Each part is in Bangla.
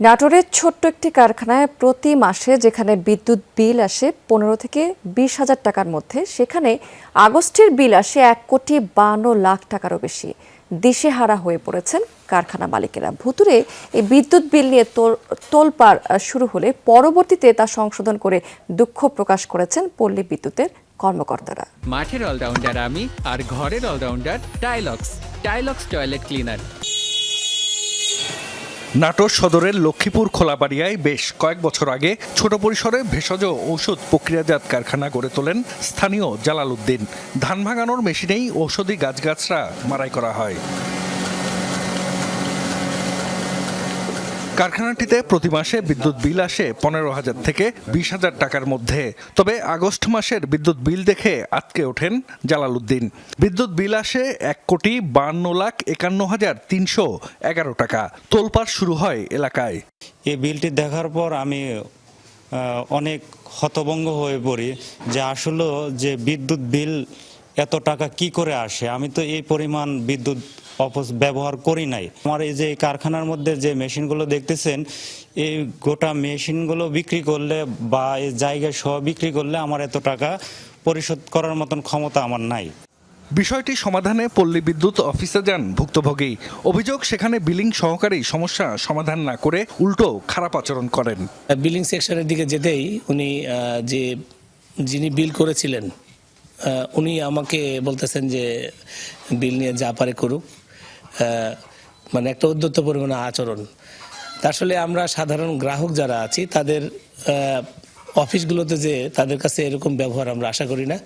নাটোরের ছোট্ট একটি কারখানায় প্রতি মাসে যেখানে বিদ্যুৎ বিল আসে পনেরো থেকে বিশ হাজার টাকার মধ্যে, সেখানে আগস্টের বিল আসে এক কোটি বান্ন লাখ টাকারও বেশি। দিশেহারা হয়ে পড়েছেন কারখানা মালিকেরা। ভুতুরে এই বিদ্যুৎ বিল নিয়ে তোল- তোলপাড় শুরু হলে পরবর্তীতে তা সংশোধন করে দুঃখ প্রকাশ করেছেন পল্লী বিদ্যুতের কর্মকর্তারা। মাঠের অলরাউন্ডার আমি আর ঘরের allrounder Tilex Tilex toilet cleaner. Natore সদরের লক্ষ্মীপুর খোলাবাড়িয়ায় বেশ কয়েক বছর আগে ছোট পরিসরে ভেষজ ঔষধ প্রক্রিয়াজাত কারখানা গড়ে তোলেন স্থানীয় জালাল উদ্দিন। ধান ভাঙানোর মেশিনেই ঔষধি গাছগাছরা মারাই করা হয়। কারখানাটিতে প্রতি মাসে বিদ্যুৎ বিল আসে পনেরো হাজার থেকে বিশ হাজার টাকার মধ্যে। তবে আগস্ট মাসের বিদ্যুৎ বিল দেখে আটকে ওঠেন জালালউদ্দিন বিদ্যুৎ বিল আসে এক কোটি বান্ন লাখ একান্ন হাজার তিনশো এগারো টাকা। তোলপাড় শুরু হয় এলাকায়। এই বিলটি দেখার পর আমি অনেক হতভঙ্গ হয়ে পড়ি যে আসলে যে বিদ্যুৎ বিল এত টাকা কি করে আসে? আমি তো এই পরিমাণ বিদ্যুৎ অপস ব্যবহার করি নাই। আমার এই যে কারখানার মধ্যে যে মেশিনগুলো দেখতেছেন এই গোটা মেশিনগুলো বিক্রি করলে বা এই জায়গায় সহ বিক্রি করলে আমার এত টাকা পরিশোধ করার মতন ক্ষমতা আমার নাই। বিষয়টি সমাধানে পল্লী বিদ্যুৎ অফিসে যান ভুক্তভোগী। অভিযোগ সেখানে বিলিং সহকারী সমস্যা সমাধান না করে উল্টো খারাপ আচরণ করেন। বিলিং সেকশনের দিকে যেতেই উনি যে যিনি বিল করেছিলেন উনি আমাকে বলতেছেন যে, বিল নিয়ে যা পারে করুক। মানে একটা উদ্যত পরিমাণে আচরণ। আসলে আমরা সাধারণ গ্রাহক যারা আছি, তাদের অফিসগুলোতে যে তাদের কাছে এরকম ব্যবহার আমরা আশা করি না।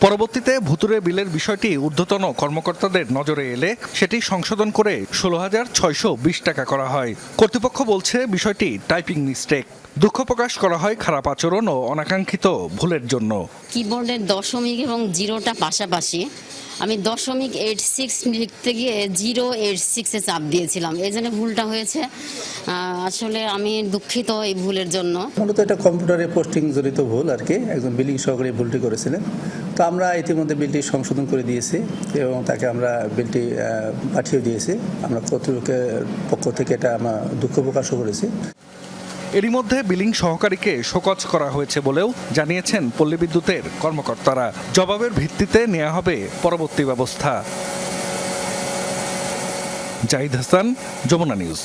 পরবর্তীতে ভুতুরে বিলের বিষয়টি ঊর্ধ্বতন কর্মকর্তাদের নজরে এলে সেটি সংশোধন করে ষোলো হাজার ছয়শো বিশ টাকা করা হয়। কর্তৃপক্ষ বলছে বিষয়টি টাইপিং মিস্টেক। দুঃখ প্রকাশ করা হয় খারাপ আচরণ ও অনাকাঙ্ক্ষিত ভুলের জন্য। কিবোর্ডের দশমিক এবং জিরোটা পাশাপাশি আমি দশমিক এইট সিক্স লিখতে গিয়ে জিরো এইট সিক্সে চাপ দিয়েছিলাম। এই জন্য ভুলটা হয়েছে। আসলে আমি দুঃখিত এই ভুলের জন্য। মূলত এটা কম্পিউটারে পোস্টিং জড়িত ভুল আর কি। একজন বিলিং সহকারী ভুলটি করেছিলেন। তো আমরা ইতিমধ্যে বিলটি সংশোধন করে দিয়েছি এবং তাকে আমরা বিলটি পাঠিয়ে দিয়েছি। আমরা কর্তৃপক্ষের পক্ষ থেকে এটা আমরা দুঃখ প্রকাশও করেছি। এরই মধ্যে বিলিং সহকারীকে শোকজ করা হয়েছে বলেও জানিয়েছেন পল্লী বিদ্যুতের কর্মকর্তারা। জবাবের ভিত্তিতে নেওয়া হবে পরবর্তী ব্যবস্থা। জাহিদ হাসান, যমুনা নিউজ।